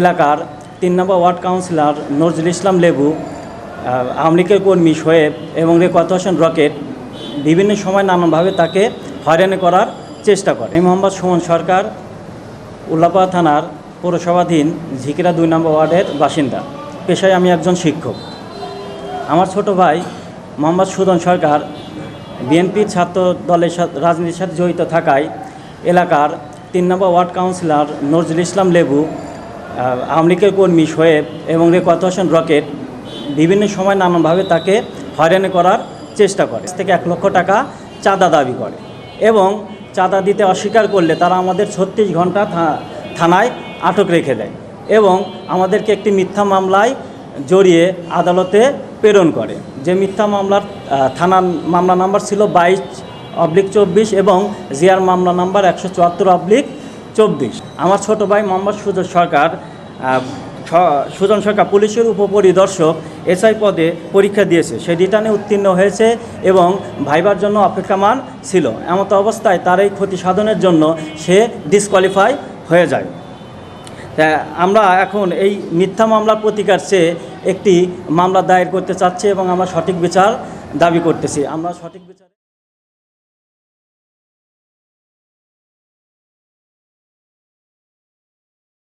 এলাকার তিন নম্বর ওয়ার্ড কাউন্সিলর নজরুল ইসলাম লেবু আওয়ামী লীগের কর্মী শোয়েব এবং রেকত হোসেন রকেট বিভিন্ন সময় নানানভাবে তাকে হয়রানি করার চেষ্টা করে। মোহাম্মদ সুমন সরকার উল্লাপাড়া থানার পৌরসভাধীন ঝিকিরা দুই নম্বর ওয়ার্ডের বাসিন্দা। পেশায় আমি একজন শিক্ষক। আমার ছোট ভাই মোহাম্মদ সুদন সরকার বিএনপির ছাত্র দলের সাথে, রাজনীতির সাথে জড়িত থাকায় এলাকার তিন নম্বর ওয়ার্ড কাউন্সিলর নজরুল ইসলাম লেবু আওয়ামী লীগের কর্মী শোয়েব এবং রেকত রকেট বিভিন্ন সময় নানানভাবে তাকে হয়রানি করার চেষ্টা করে। থেকে এক লক্ষ টাকা চাঁদা দাবি করে এবং চাঁদা দিতে অস্বীকার করলে তারা আমাদের ছত্রিশ ঘণ্টা থানায় আটক রেখে দেয় এবং আমাদেরকে একটি মিথ্যা মামলায় জড়িয়ে আদালতে প্রেরণ করে। যে মিথ্যা মামলার থানার মামলা নাম্বার ছিল বাইশ অবলিক চব্বিশ এবং জিয়ার মামলা নাম্বার একশো চুয়াত্তর অবলিক চব্বিশ। আমার ছোট ভাই মোহাম্মদ সুজন সরকার সুজন সরকার পুলিশের উপপরিদর্শক এসআই পদে পরীক্ষা দিয়েছে। সে রিটার্নে উত্তীর্ণ হয়েছে এবং ভাইবার জন্য অপেক্ষামান ছিল। এমত অবস্থায় তার এই ক্ষতি সাধনের জন্য সে ডিসকোয়ালিফাই হয়ে যায়। আমরা এখন এই মিথ্যা মামলার প্রতিকার চেয়ে একটি মামলা দায়ের করতে চাচ্ছি এবং আমরা সঠিক বিচার দাবি করতেছি। আমরা সঠিক বিচার